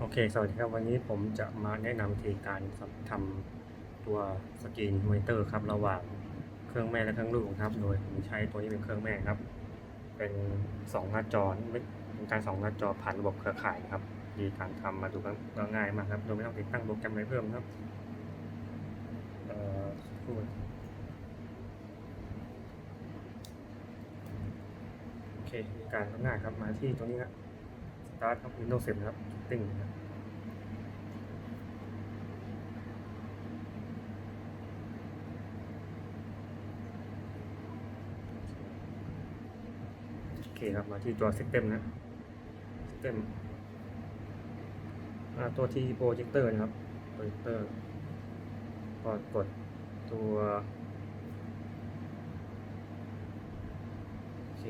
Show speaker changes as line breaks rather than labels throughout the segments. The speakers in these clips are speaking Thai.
โอเค สวัสดีครับ วันนี้ผมจะมาแนะนำวิธีการทำตัวสกรีนมอนิเตอร์ครับ ระหว่างเครื่องแม่และเครื่องลูกครับ โดยผมใช้ตัวนี้เป็นเครื่องแม่ครับ เป็นสองหน้าจอเป็นการสองหน้าจอผ่านระบบเครือข่ายครับวิธีการทำมาดูก็ง่ายมากครับ โดยไม่ต้องติดตั้งโปรแกรมอะไรเพิ่มครับเอ่อโอเคมีการก็ง่ายครับ มาที่ตัวนี้ครับ Start ครับ Windows 10ครับ Setting นะครับโอเคครับ มาที่ตัว System นะ System ตัวที่ Projector นะครับ Projector ก็กดตัวโอเค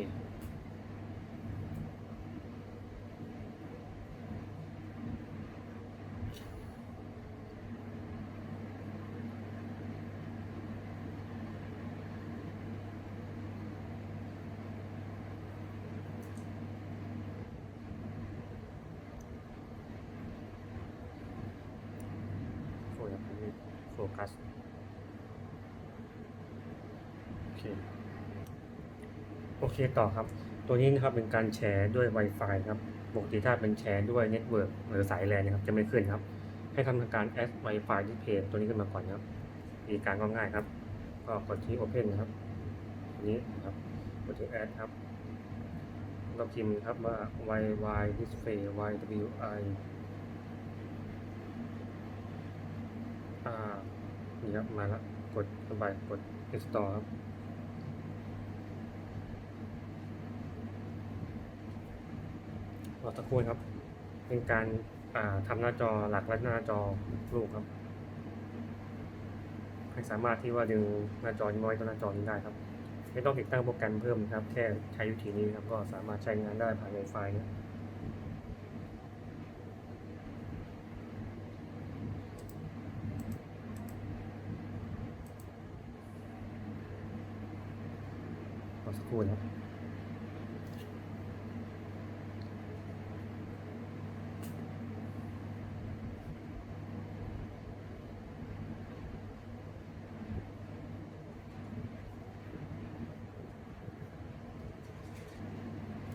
โฟกัสโฟกัสโอเคโอเคต่อครับ ตัวนี้นะครับเป็นการแชร์ด้วย Wi-Fi ครับปกติถ้าเป็นแชร์ด้วยเน็ตเวิร์กหรือสายแลนนะครับจะไม่ขึ้นครับ ให้ทำการแอด Wi-Fi ที่เพจตัวนี้ขึ้นมาก่อนครับวิธีการก็ง่ายครับ ก็กดที่ Open นะครับนี้นะครับกดที่ Add ครับเราพิมพ์ครับว่า YY Display YWI อ่า นี่ครับมาแล้วกดเข้าไปกด install ครับรอสักครู่ครับ เป็นการาทำหน้าจอหลักและหน้าจอลูกครับให้สามารถที่ว่าดึงหน้าจอนี้มาไว้ตัวหน้าจอนี้ได้ครับ ไม่ต้องติดตั้งโปรแกรมเพิ่มครับ แค่ใช้วิธีนี้ครับก็สามารถใช้งานได้ผ่าน Wi-Fi เนี่ย อสักครู่นะครับ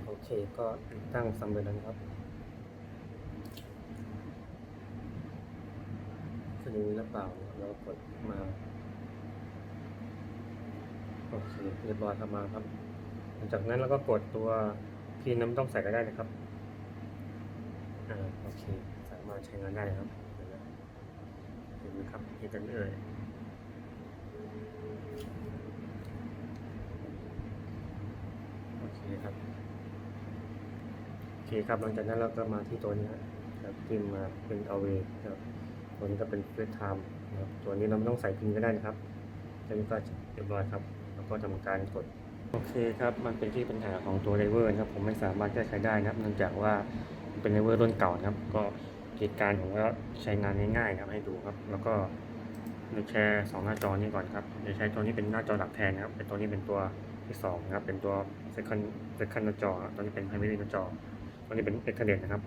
โอเค ก็ติดตั้งสำเร็จแล้วนะครับขึ้นอย่างนี้หรือเปล่าเรากดมา โอเคเรียบร้อยครับมาครับ หลังจากนั้นเราก็กดตัวพีนน้ำต้องใส่ก็ได้นะครับอ่าโอเคสามารถใช้งานได้ครับเห็นไหมเห็นไหมครับเห็นกันเอ่ยโอเคครับโอเคครับหลังจากนั้นเราก็มาที่ตัวนี้ครับพิมมาเป็น away ครับตัวนี้ก็เป็น first time นะครับตัวนี้เราไม่ต้องใส่พินก็ได้นะครับแค่นี้ก็เรียบร้อยครับ ก็ทำการกด โอเคครับ มันเป็นที่ปัญหาของตัวไดเวอร์นะครับ ผมไม่สามารถแก้ไขได้นะครับ เนื่องจากว่าเป็นไดเวอร์รุ่นเก่านะครับ ก็เหตุการณ์ผมก็ใช้งานง่ายๆครับให้ดูครับ แล้วก็ราแชร์สองหน้าจอนี้ก่อนครับจะใช้ตัวนี้เป็นหน้าจอหลักแทนนะครับเป็นตัวนี้เป็นตัวที่สองนะครับ เป็นตัว second second หน้าจอตัวนี้เป็น primary หน้าจอตัวนี้เป็น extended นะครับ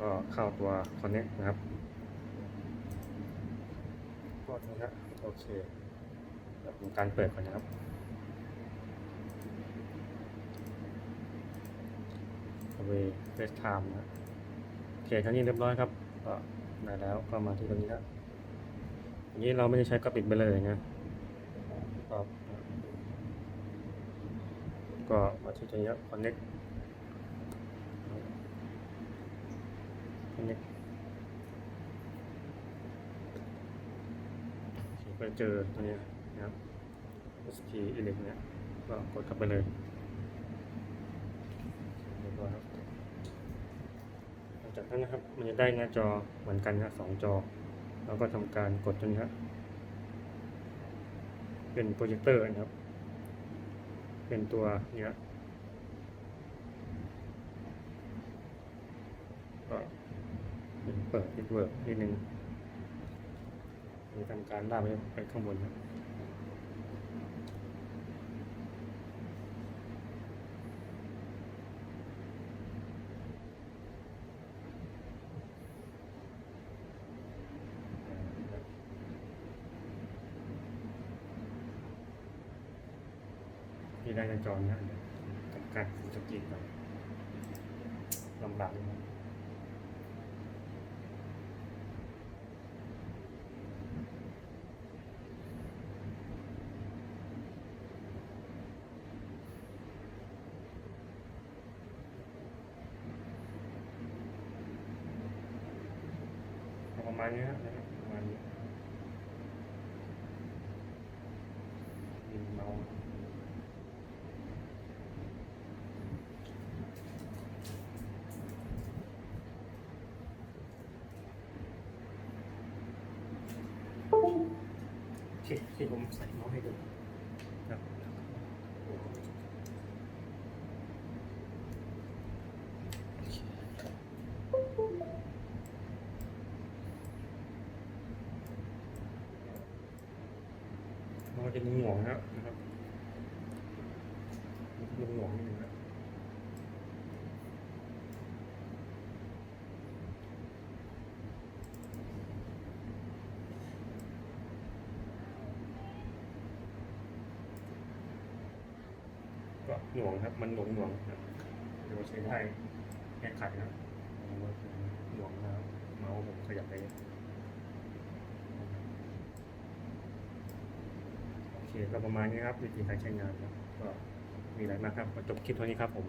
ก็เข้าตัว connect นะครับก็ตรงนี้นะโอเคเดี๋ยวผมการเปิดก่อนนะครับ เวเฟสไทม์นะโอเคทั้งนี้เรียบร้อยครับ ก็มาแล้วก็มาที่ตรงนี้แล้วอันนี้เราไม่ได้ใช้ก็ปิดไปเลยนะก็ก็มาที่ตรงนี้ connect connect โอเคก็เจอตัวนี้นะครับ SP Elect เนี่ยก็กดกลับไปเลยเรียบร้อยครับากนั้นนะครับ มันจะได้หน้าจอเหมือนกันนะสองจอ เราก็ทำการกดตัวนี้เป็นโปรเจคเตอร์นะครับ เป็นตัวเนี้ยก็เป็นเปิดนิดเวิร์กนิดนึงมีทำการลากไปไปข้างบนครับ ที่ ได้หน้าจอเนี้ยกับการฟูสกรีนครับลำบากนะประมาณนี้นะครับประมาณนี้ยมีเมา เคที่ผมใส่เมาส์ให้ดูครับมันก็จะมีหน่วงนะครับนะครับมีหน่วงนิดนึงนะก็ หน่วงครับ มันหน่วงหน่วงครับเดี๋ยวใช้ได้แก้ไขนะหน่วงนะเมาส์ผมขยับไปโอเคก็ประมาณนี้ครับวิธีการใช้งานครับก็มีอะไรมากครับจบคลิปเท่านี้ครับผม